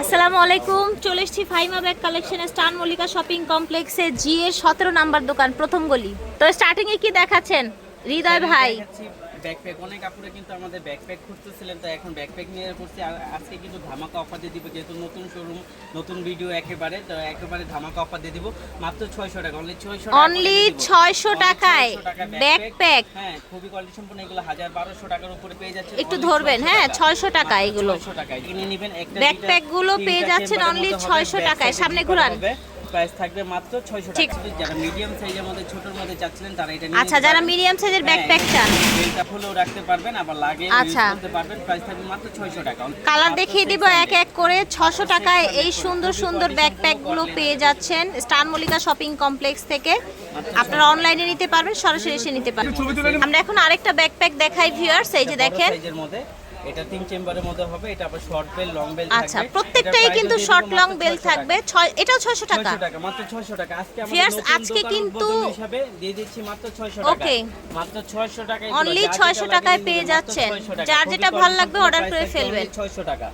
আসসালামু আলাইকুম, চলে এসেছি ফাইমা ব্যাগ কালেকশনে স্টান মল্লিকা শপিং কমপ্লেক্সে জি এর সতেরো নাম্বার দোকান, প্রথম গলি। তো স্টার্টিংয়ে কি দেখাচ্ছেন? হৃদয় ভাই। ব্যাকপ্যাক অনেক আপুরে কিন্তু আমাদের ব্যাকপ্যাক খুঁজতেছিলেন তো এখন ব্যাকপ্যাক নিয়ে করছি আর আজকে কিন্তু ধামাকা অফার দিয়ে দিব যেহেতু নতুন শোরুম নতুন ভিডিও একেবারে তো একেবারে ধামাকা অফার দিয়ে দিব। মাত্র ছয়শো টাকা অনলি ছয়শো অনলি ছয়শো টাকায় ব্যাকপ্যাক হ্যাঁ খুবই কোয়ালিটি সম্পূর্ণ এগুলো হাজার বারোশো টাকার উপরে পেয়ে যাচ্ছে একটু ধরবেন হ্যাঁ ছয়শো টাকা এগুলো। ছয়শো টাকায়। কিনে নেবেন ব্যাকপ্যাকগুলো পেয়ে যাচ্ছেন অনলি ছয়শো টাকায়। সামনে ঘুরান। প্রাইস থাকবে মাত্র ছয়শো ঠিক। টাকা যারা মিডিয়াম সাইজের মধ্যে ছোটোর মধ্যে চাচ্ছিলেন তারা এটা নিয়ে আচ্ছা যারা মিডিয়াম সাইজের ব্যাকপ্যাক চান বেলটা ফুলেও রাখতে পারবেন আবার লাগে আচ্ছা। করতে পারবেন প্রাইস থাকবে মাত্র 600 টাকা। কালার দেখিয়ে দিব এক এক করে। ছশো টাকায় এই সুন্দর সুন্দর ব্যাকপ্যাকগুলো পেয়ে যাচ্ছেন স্টান মল্লিকা শপিং কমপ্লেক্স থেকে। আপনারা অনলাইনে নিতে পারবেন সরাসরি এসে নিতে পারবেন। আমরা এখন আরেকটা ব্যাকপ্যাক দেখাই ভিউয়ার্স এই যে দেখেন। এটা তিন চেম্বারের মধ্যে হবে এটা আবার শর্ট বেল লং বেল আচ্ছা প্রত্যেকটাই কিন্তু শর্ট লং বেল থাকবে। এটাও ছয়শো টাকা? 600 টাকা মাত্র 600 টাকা। আজকে Viewers, আজকে কিন্তু- হিসাবে দিয়ে দিচ্ছি মাত্র 600 টাকা। Okay. মাত্র 600 টাকায় Only 600 টাকায় পেয়ে যাচ্ছেন। যার যেটা ভালো লাগবে order করে ফেলবেন। 600 টাকা।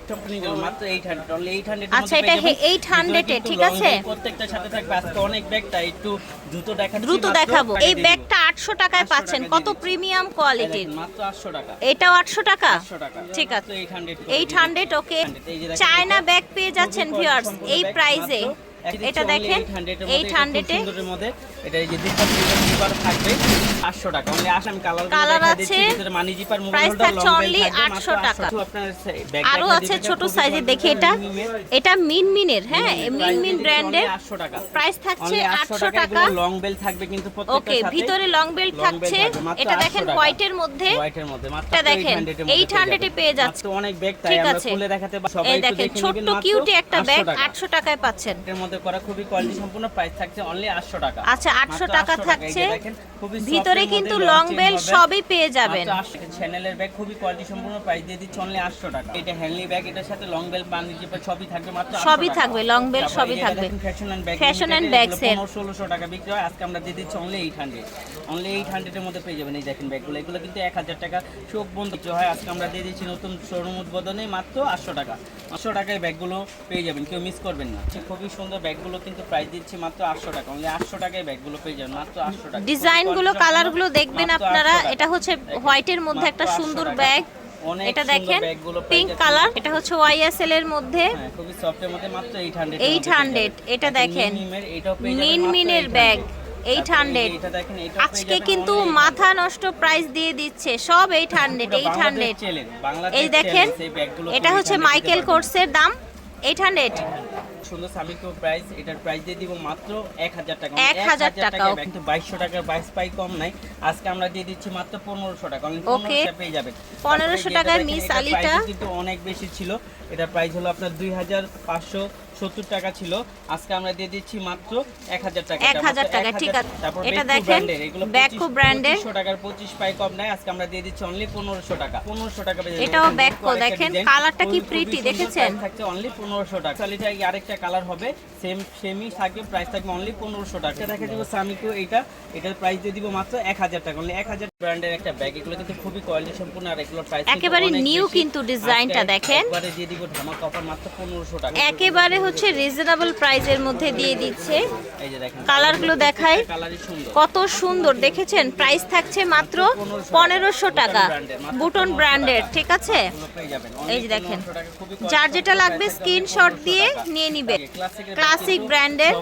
মাত্র 800 অনলি 800 আচ্ছা, এটা পেয়ে 800 এ, ঠিক আছে? বেল প্রত্যেকটার সাথে থাকবে আজকে অনেক ব্যাগ তাই একটু দ্রুত দেখাচ্ছি দ্রুত দেখাবো। এই ব্যাগটা আটশো টাকায় পাচ্ছেন। কত প্রিমিয়াম কোয়ালিটির মাত্র 800 টাকা। এটাও আটশো টাকা? 800 টাকা। ঠিক আছে। মাত্র 800 করে এইট দিয়ে হান্ড্রেড ওকে চায়না ব্যাগ পেয়ে যাচ্ছেন ভিউয়ার্স এই প্রাইসে এটা দেখেন 800 এর মধ্যে, এটা এই যে থাকবে। 800 টাকা অনলি আসাম কালার দেখা আছে, মানি জিপার price থাকছে লং বেল only থাকবে 800 টাকা। 800 আপনার ব্যাগ আরও আছে ছোট সাইজে দেখি এটা এটা মিনমিনের হ্যাঁ মিনমিন ব্র্যান্ডের 800 টাকা প্রাইস থাকছে Only 800 টাকা লং বেল থাকবে কিন্তু ওকে ভিতরে লং থাকছে এটা দেখেন। হোয়াইটের মধ্যে হোয়াইটের মধ্যে মাত্র এটা দেখেন, 800 এর মধ্যে 800 এ পেয়ে যাচ্ছে। অনেক ব্যাগ তাই আমরা। খুলে দেখাতে সবাই দেখেন নেবেন কিউটি একটা ব্যাগ টাকা। 800 টাকায় পাচ্ছেন এর মধ্যে করা খুবই কোয়ালিটি সম্পূর্ণ প্রাইস থাকছে অনলি 800 টাকা আচ্ছা, 800 টাকা 800 এই যে থাকছে। দেখেন, খুবই soft ভিতরে কিন্তু লং বেল সবই পেয়ে যাবেন। চ্যানেলের ব্যাগ খুবই কোয়ালিটি সম্পূর্ণ প্রাইস দিয়ে দিচ্ছে অনলি 800 টাকা। এটা হ্যান্ডলি ব্যাগ এটার সাথে লং বেল পানি জিপার সবই থাকবে মাত্র সবই থাকবে, bell তারপর সবই থাকবে। Fashion and bag and bags এর। 15 1600 টাকা বিক্রি হয় আজকে আমরা দিয়ে দিচ্ছি অনলি 800 অনলি 800 এর মধ্যে পেয়ে যাবেন এই দেখেন ব্যাগগুলো এগুলো কিন্তু 1000 টাকা চোখ বন্ধ হয়। আজকে আমরা দিয়ে দিচ্ছি নতুন শোরুম উদ্বোধনে মাত্র 800 টাকা। 800 টাকায় ব্যাগগুলো পেয়ে যাবেন কেউ মিস করবেন না। খুবই সুন্দর ব্যাগগুলো কিন্তু প্রাইস দিচ্ছি মাত্র 800 টাকা। অনলি 800 টাকায় ব্যাগগুলো পেয়ে যাবেন মাত্র 800 টাকা। ডিজাইনগুলো কালার গুলো দেখবেন আপনারা। এটা হচ্ছে হোয়াইটের মধ্যে একটা সুন্দর ব্যাগ। এটা দেখেন পিঙ্ক কালার। এটা হচ্ছে ওয়াইএসএল এর মধ্যে। হ্যাঁ, খুবই সফটের মধ্যে মাত্র 800 800 এটা দেখেন। মিনমিনের ব্যাগ 800 এটা দেখেন এটা আজকে কিন্তু মাথা নষ্ট প্রাইস দিয়ে দিচ্ছে সব 800 800 এই দেখেন এটা হচ্ছে মাইকেল কোর্সের দাম 800 সুন্দর সামিকো প্রাইস এটার প্রাইস দিয়ে দিব মাত্র 1000 টাকা। 1000 টাকা, কিন্তু বাইশশো টাকার 22 পাই কম নাই। আজকে আমরা দিয়ে দিচ্ছি মাত্র পনেরোশো টাকা। ওকে পেয়ে যাবেন। 1500 তারপরে টাকায় মিস আলিটা। কিন্তু অনেক বেশি ছিল। এটার প্রাইস হলো আপনার 2570 টাকা ছিল। আজকে আমরা দিয়ে দিচ্ছি মাত্র 1000 টাকা। 1000 টাকা, ঠিক আছে। এটা দেখেন, এর। 2500 টাকার 25 পাই কম নাই আজকে আমরা দিয়ে দিচ্ছি অনলি 1500 টাকা। 1500 টাকা এটাও আরেকটা দেখেন, কালারটা কি সুন্দর দেখেছেন? থাকছে অনলি 1500 টাকা। এটা আরেকটা কালার হবে? সেম সেমই থাকবে প্রাইস থাকবে অনলি 1500 টাকা। এটা দেখা দিব সামিকো এটা এটার প্রাইস দিয়ে দিব মাত্র 1000 টাকা। অনলি 1000 ব্র্যান্ডের একটা ব্যাগ এগুলো কিন্তু খুবই কোয়ালিটি সম্পূর্ণ আর এগুলোর প্রাইস একেবারে new কিন্তু ডিজাইনটা দেখেন। একবারে দিয়ে দিব ধামাকা অফার মাত্র 1500 টাকা। একেবারে হচ্ছে রিজনেবল প্রাইসের মধ্যে দিয়ে দিচ্ছে। কালারগুলো দেখাই। কত সুন্দর দেখেছেন? প্রাইস থাকছে মাত্র পনেরোশো টাকা। বুটন ব্র্যান্ডের ঠিক আছে? এই যে দেখেন যার যেটা লাগবে স্ক্রিনশট দিয়ে নিয়ে নিবে। ক্লাসিক ব্র্যান্ডের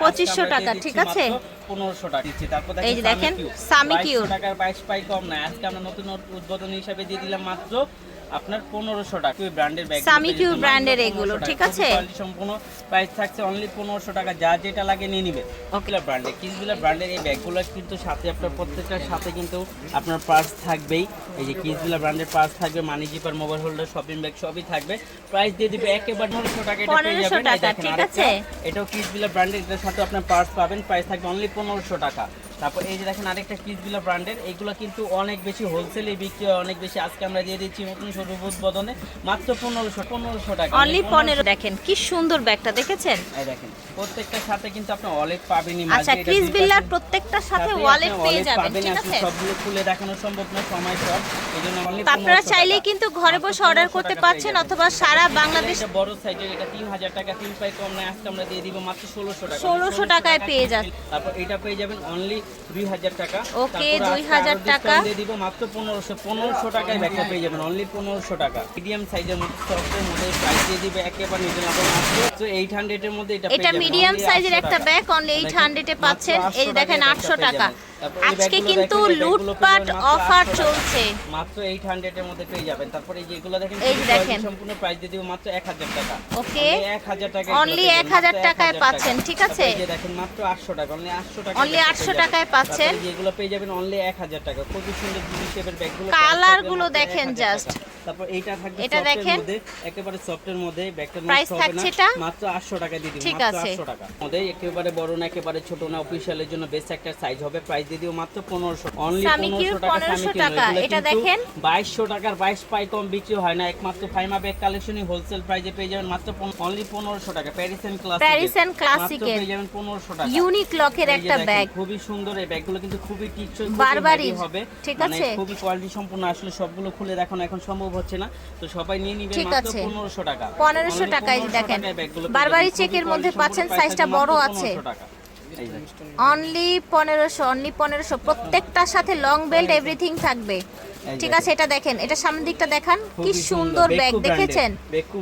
2500 টাকা। ঠিক আছে? 1500 টাকা। দিচ্ছি তারপর এই যে দেখেন, Sami সামি Cute। টাকার 22 পাই কম না। আজকে আমরা নতুন উদ্বোধন হিসাবে দিয়ে দিলাম মাত্র আপনার 1500 টাকা। ওই ব্র্যান্ডের ব্যাগ Sami Cute brand-এর এগুলো, ঠিক আছে? সম্পূর্ণ প্রাইস থাকছে অনলি 1500 টাকা। যা যেটা লাগে নিয়ে নিবে। ওকিলা ব্র্যান্ডের কিসবিলা ব্র্যান্ডের এই ব্যাগগুলো কিন্তু সাথে আপনার প্রত্যেকটার সাথে কিন্তু আপনার পার্স থাকবেই। এই যে কিসবিলা ব্র্যান্ডের পার্স থাকবে money zipper mobile holder shopping bag সবই থাকবে। প্রাইস দিয়ে দিবে একেবারে 1500 টাকা এটা পেয়ে যাবেন। ঠিক আছে? এটাও কিসবিলা ব্র্যান্ডের এটার সাথে আপনার পার্স পাবেন। প্রাইস থাকবে অনলি 1500 টাকা। তারপর এই যে দেখেন আরেকটা কিসগুলো ব্র্যান্ডের এগুলো কিন্তু অনেক বেশি হোলসেলে বিক্রি হয় অনেক বেশি। আজকে আমরা দিয়ে দিচ্ছি নতুন সরু উদ্বোধনে মাত্র পনেরোশো পনেরোশো টাকা। অনলি পনেরো দেখেন কি সুন্দর ব্যাগটা দেখেছেন? এই দেখেন প্রত্যেকটার সাথে কিন্তু আপনি ওয়ালেট পাবেনই আচ্ছা ক্রিস বিল্লার প্রত্যেকটার সাথে ওয়ালেট পেয়ে যাবেন ঠিক আছে? সবগুলো খুলে দেখানো সম্ভব না সময় শর্ট এই জন্য আপনারা 1500 চাইলেই কিন্তু ঘরে বসে অর্ডার করতে পারছেন অথবা সারা বাংলাদেশ এটা বড় সাইজের এটা তিন হাজার টাকা তিন পাই কম নাই আজকে আমরা দিয়ে দিব মাত্র ষোলোশো টাকা। 1600 টাকায় পেয়ে যান। তারপর এটা পেয়ে যাবেন অনলি দুই হাজার টাকা। ওকে 2000 টাকা। দিয়ে দিব মাত্র পনেরোশো পনেরোশো টাকায় ব্যাগটা পেয়ে যাবেন অনলি পনেরোশো টাকা। মিডিয়াম সাইজের মধ্যে সফটের মধ্যে প্রাইস দিয়ে দিবে একেবারে রিজনেবল মাত্র। এইট হান্ড্রেডের মধ্যে এটা এটা মিডিয়াম সাইজের একটা। ব্যাগ অনলি এইট এ হান্ড্রেডে পাচ্ছেন এই দেখেন টাকায় আটশো ব্যাগটা পেয়ে টাকা। আজকে কিন্তু এই লুটপাট অফার চলছে মাত্র 800 এর মধ্যে পেয়ে যাবেন তারপরে এই যেগুলো দেখেন এই দেখেন। সম্পূর্ণ প্রাইস দিয়ে দিব মাত্র এক হাজার টাকা ওকে এক হাজার টাকা অনলি 1000 টাকায় পাচ্ছেন, ঠিক আছে? যে দেখেন মাত্র আটশো টাকা অনলি আটশো টাকা অনলি 800 টাকায় পাচ্ছেন। যেগুলো পেয়ে যাবেন অনলি এক হাজার টাকা খুব সুন্দর জিনিস এর ব্যাগগুলো কালারগুলো দেখেন just। তারপর এইটা থাকবে এটা দেখেন। একেবারে সফটের মধ্যে ব্যাগটার Price হবে না? মাত্র আটশো টাকা দিয়ে দিব মাত্র আছে। আটশো টাকা। মধ্যে একেবারে বড় না একেবারে ছোট না অফিসিয়ালের জন্য বেস্ট একটা সাইজ হবে। প্রাইস দিয়ে মাত্র পনেরোশো অনলি Sami Q পনেরোশো টাকা 1500 টাকা। এটা দেখেন। বাইশশো টাকার বাইশ পাই কম বিক্রি হয় না। একমাত্র ফাইমা ব্যাগ কালেকশনই হোলসেল প্রাইসে পেয়ে যাবেন মাত্র অনলি পনেরোশো টাকা। Paris and classic and Classic পেয়ে যাবেন পনেরোশো টাকা। ইউনিক লকের একটা ব্যাগ খুবই সুন্দর এই ব্যাগগুলো কিন্তু খুবই টিকসই হবে। ঠিক মানে আছে? খুবই কোয়ালিটি সম্পূর্ণ। আসলে সবগুলো খুলে দেখানো এখন সম্ভব হচ্ছে না তো সবাই নিয়ে নিবেন মাত্র 1500 টাকা 1500 Only টাকায় 1500 দেখেন। টাকায় বারবারই চেকের মধ্যে পাচ্ছেন, সাইজটা বড় আছে। 1500। অনলি পনেরোশো অনলি পনেরোশো প্রত্যেকটার সাথে লং বেল্ট এভরিথিং থাকবে ঠিক আছে এটা দেখেন এটা সামনের দিকটা দেখান। কি সুন্দর ব্যাগ দেখেছেন?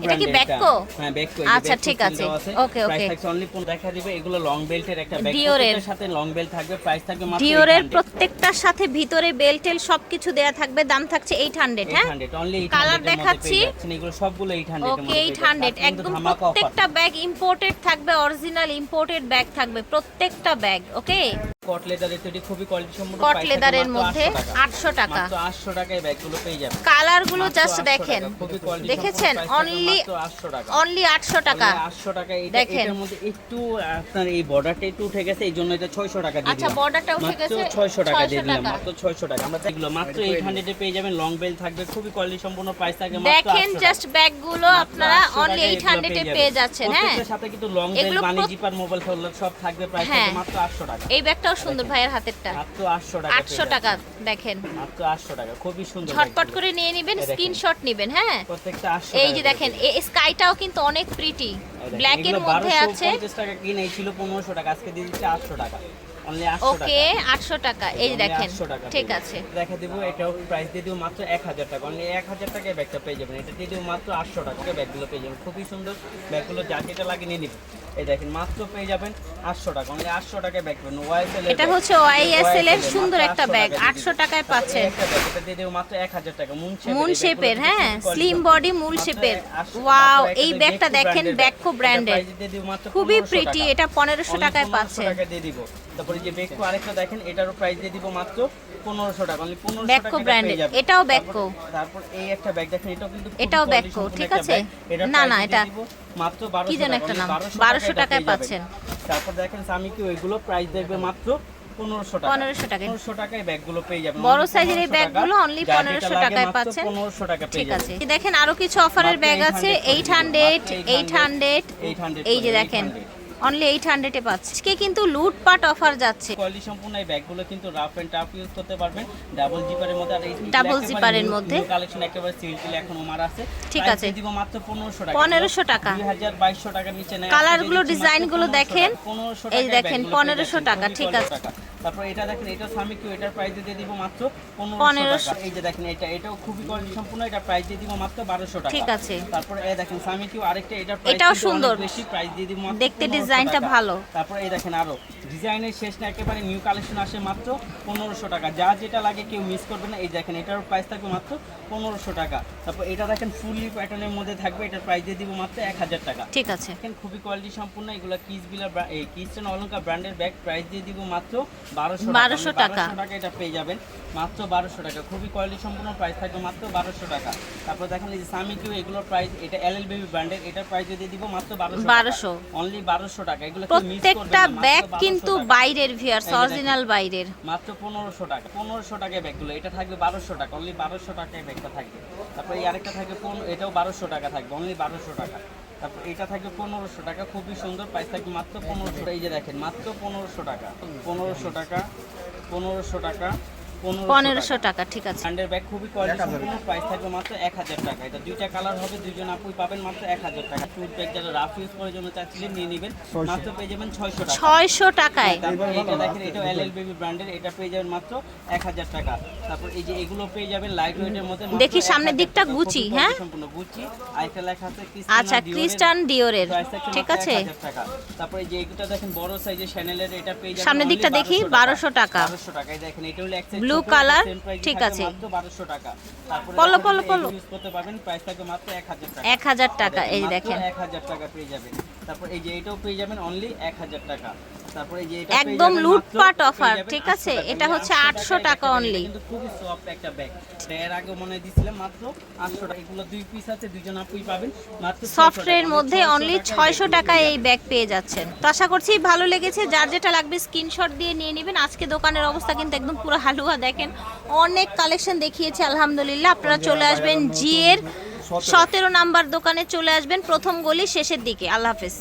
এটা কি ব্যাককো হ্যাঁ বেকু আচ্ছা, ঠিক আছে। Okay, okay. অনলি দেখা দিবে এগুলো লং বেল্টের একটা ব্যাগ। প্রত্যেকটার সাথে লং বেল্ট থাকবে প্রাইস থাকবে মাত্র ডিওরের 800 প্রত্যেকটার সাথে ভিতরে বেল্ট টেল সবকিছু দেয়া থাকবে দাম থাকছে এইট হান্ড্রেড হ্যাঁ? 800 only 800 Colour এর মধ্যে দেখাচ্ছি। এগুলো সবগুলো 800 ওকে মধ্যে এইট পেয়ে হান্ড্রেড যাচ্ছেন। একদম প্রত্যেকটা ব্যাগ ইম্পোর্টেড থাকবে অরিজিনাল ইম্পোর্টেড ব্যাগ থাকবে প্রত্যেকটা ব্যাগ ওকে কট লেদারের তৈরি খুবই কোয়ালিটি সম্পন্ন কট লেদারের মধ্যে 800 আটশো টাকা। মাত্র 800 টাকায় ব্যাগগুলো পেয়ে যাবেন। কালারগুলো জাস্ট দেখেন। দেখেছেন? অনলি 800 টাকা। অনলি আটশো টাকা। Only 800 টাকা। এটা দেখেন। এটার মধ্যে একটু আপনার এই বর্ডারটা একটু উঠে গেছে এই জন্য এটা 600 টাকা দিয়ে আচ্ছা, borderটা উঠে গেছে, 600 টাকা দিয়ে দিলাম মাত্র 600 টাকা। আমরা দেখল মাত্র 800 এ পেয়ে যাবেন লং বেল থাকবে খুবই কোয়ালিটি সম্পন্ন প্রাইস থাকবে মাত্র দেখেন জাস্ট ব্যাগগুলো আপনারা অনলি টাকায় এইট এগুলো হান্ড্রেডে পেয়ে পেয়ে যাচ্ছেন হ্যাঁ। সাথে কিন্তু লং বেল এগুলো জিপার মোবাইল ফোন সব থাকবে প্রাইস হ্যাঁ। থাকবে মাত্র 800 টাকা। এই ব্যাগটাও সুন্দর ভাইয়ের হাতেরটা। মাত্র 800 টাকা আটশো পেয়ে টাকা দেখেন। মাত্র 800 টাকা খুবই সুন্দর ঝটপট করে নিয়ে নেবেন স্ক্রিনশট নেবেন হ্যাঁ? প্রত্যেকটা 800 এই যে দেখেন এই স্কাইটাও কিন্তু অনেক প্রিটি ব্ল্যাক এর মধ্যে 1250 আছে। টাকা কিনে ছিল 1500 টাকা আজকে দিয়ে দিচ্ছে 800 টাকা। অনলি 800 টাকা। ওকে এই দেখেন ঠিক আছে। দেখা দিব এটাও প্রাইস দিয়ে দিব মাত্র 1000 টাকা। অনলি 1000 টাকায় ব্যাগটা পেয়ে যাবেন। এটা দিয়ে দিব মাত্র 800 টাকা। ব্যাগগুলো পেয়ে যাবেন। খুবই সুন্দর। ব্যাগগুলো যা যেটা লাগে নিয়ে নিবেন। এই দেখেন মাত্র পেয়ে যাবেন 800 টাকা। অনলি 800 টাকায় ব্যাগ পাবেন। ওয়াইএসএল এটা হচ্ছে ওয়াইএসএল এর সুন্দর একটা ব্যাগ আটশো টাকায় পাচ্ছেন। এটা দিয়ে দেব মাত্র 1000 টাকা মুন শেপের এই ব্যাগগুলো শেপের কিন্তু হ্যাঁ খুবই স্লিম বডি মূল শেপের ওয়াও এই ব্যাগটা দেখেন। ব্র্যান্ডের খুবই প্রিটি এটা পনেরোশো টাকায় 1500 পাচ্ছেন। টাকা দিয়ে দিব। তারপরে যে বেকো আরেকটা দেখেন এটারও প্রাইস দিয়ে দিব মাত্র 1500 টাকা। অনলি 1500 Beko টাকা এটা brand-এর, পেয়ে যাবেন। এটাও তারপর- তারপর এই একটা ব্যাগ দেখেন এটাও কিন্তু এটাও quality ঠিক আছে? না, না, এটা- মাত্র 1200 কি যেন একটা নাম? 1200 1200 টাকায় পাচ্ছেন। তারপর দেখেন স্বামী কি ওইগুলো প্রাইস দেখবে মাত্র 1500 টাকা 1500 টাকায়। 1500 টাকায় ব্যাগগুলো পেয়ে যাবেন বড় সাইজের এই ব্যাগগুলো অনলি only যা যেটা 1500 লাগে টাকায় পাচ্ছেন। 1500 টাকা ঠিক আছে দেখেন আরও কিছু অফারের ব্যাগ আছে এইট হান্ড্রেড এইট হান্ড্রেড এই যে দেখেন 800 অনলি এইট হান্ড্রেডে পাচ্ছে আজকে কিন্তু লুটপাট অফার যাচ্ছে কোয়ালিটি সম্পূর্ণ এই ব্যাগগুলো কিন্তু রাফ এন্ড টাফ ইউজ করতে পারবেন ডাবল জিপারের মধ্যে আর এই zipper এর মধ্যে। কালেকশন একেবারে সিল্ক এখন ওমার আছে ঠিক আছে। দিব মাত্র 1500 টাকা 1500 টাকা। 2200 টাকার নিচে নেয় Colour গুলো, design গুলো দেখেন। 1500 এই দেখেন, 1500 টাকা, ঠিক আছে। তারপর এটা দেখেন এটা স্বামী কিউ এটার প্রাইস দিয়ে দিব মাত্র 1500 1500 টাকা এই যে দেখেন এটা এটাও খুবই কোয়ালিটি সম্পূর্ণ এটা প্রাইস দিয়ে দিব মাত্র 1200 টাকা ঠিক আছে। তারপর এই দেখেন স্বামী কিউ আরেকটা প্রাইস এটাও সুন্দর। বেশি প্রাইস দিয়ে দিব মাত্র দেখতে 1500 ডিজাইনটা ভালো। তারপর এই দেখেন আরও ডিজাইনের শেষ না একেবারে নিউ কালেকশন আসে মাত্র পনেরোশো টাকা। যা যেটা লাগে কেউ মিস করবে না। এই দেখেন এটার প্রাইস থাকবে মাত্র পনেরোশো টাকা। তারপর এটা দেখেন ফুললি প্যাটার্নের মধ্যে থাকবে। এটার প্রাইস দিয়ে দিব মাত্র এক হাজার টাকা। ঠিক আছে। দেখেন খুবই কোয়ালিটি সম্পূর্ণ। এগুলো কিস বিলা এই কিচেন অলঙ্কার ব্র্যান্ডের ব্যাগ প্রাইস দিয়ে দিব মাত্র বারোশো বারোশো টাকা। টাকা এটা পেয়ে যাবেন। মাত্র বারোশো টাকা। খুবই কোয়ালিটি সম্পূর্ণ প্রাইস থাকবে মাত্র বারোশো টাকা। তারপর দেখেন এই যে সামি কিউ এগুলোর প্রাইস এটা এল এল বেবি ব্র্যান্ডের এটার প্রাইস দিয়ে দিব মাত্র বারোশো বারোশো। অনলি বারোশো টাকা। এগুলো প্রত্যেকটা ব্যাগ কিন্তু কিন্তু বাইরের ভিউয়ার্স অরিজিনাল বাইরের। মাত্র 1500 টাকা পনেরোশো টাকায় ব্যাগগুলো এটা থাকবে 1200 টাকা অনলি 1200 টাকায় ব্যাগটা থাকবে। তারপর এই আরেকটা থাকবে এটাও 1200 টাকা থাকবে অনলি 1200 টাকা। তারপর এটা থাকবে পনেরোশো টাকা খুবই সুন্দর প্রাইস থাকবে মাত্র পনেরোশো এই যে দেখেন মাত্র পনেরোশো টাকা পনেরোশো টাকা পনেরোশো টাকা। পনেরোশো টাকা। ঠিক আছে। ব্র্যান্ডের ব্যাগ খুবই কোয়ালিটি সম্পূর্ণ প্রাইস থাকবে মাত্র এক হাজার টাকা। এটা দুইটা কালার হবে দুইজন আপুই পাবেন মাত্র এক হাজার টাকা। টুট ব্যাগ যারা রাফ ইউজ করার জন্য চাচ্ছিলেন নিয়ে নেবেন। মাত্র পেয়ে যাবেন ছয়শো টাকা। ছয়শো টাকায়। তারপর এটা দেখেন এটা এল এল বেবি ব্র্যান্ডের এটা পেয়ে যাবেন মাত্র এক হাজার টাকা। তারপর এই যে এগুলো পেয়ে যাবেন লাইট ওয়েটের মধ্যে দেখি সামনের দিকটা গুচি, হ্যাঁ? সম্পূর্ণ গুচি আইটা লেখা আছে আচ্ছা ক্রিস্টান ডিওরের ঠিক আছে। তারপরে যে এটা দেখেন বড় সাইজের শ্যানেলের এটা পেয়ে যাবেন সামনের দিকটা দেখি বারোশো টাকা। 1200 টাকা। এই দেখেন এটা হলো এক same price ঠিক আছে। মাত্র 1200 টাকা তারপরে পলো, পলো, পলো। ইউজ করতে পারবেন প্রাইস থাকবে মাত্র 1000 টাকা এক হাজার টাকা এই দেখেন দেখেন 1000 টাকা পেয়ে যাবেন তারপর এই যে এটাও পেয়ে যাবেন অনলি 1000 টাকা। তারপরে এই যে এটা একদম লুটপাট যাবেন ঠিক আছে? এটা হচ্ছে 800 টাকা। ব্যাগ, কিন্তু খুবই সফট একটা ব্যাগ এর আগে মনে দিছিলাম মাত্র 800 টাকা। এগুলো দুই পিস আছে দুইজন আপুই পাবেন মাত্র সফটের মধ্যে অনলি টাকায় ছয়শো ব্যাগগুলো টাকায় এই ব্যাগ পেয়ে যাচ্ছেন। তো আশা করছি ভালো লেগেছে। যার যেটা লাগবে স্ক্রিনশট দিয়ে নিয়ে নেবেন। আজকে দোকানের অবস্থা কিন্তু একদম পুরো হালুয়া দেখেন। অনেক কালেকশন দেখিয়েছে আলহামদুলিল্লাহ। আপনারা চলে আসবেন জি এর সতেরো। নাম্বার দোকানে চলে আসবেন প্রথম গলি শেষের দিকে। আল্লাহ হাফেজ।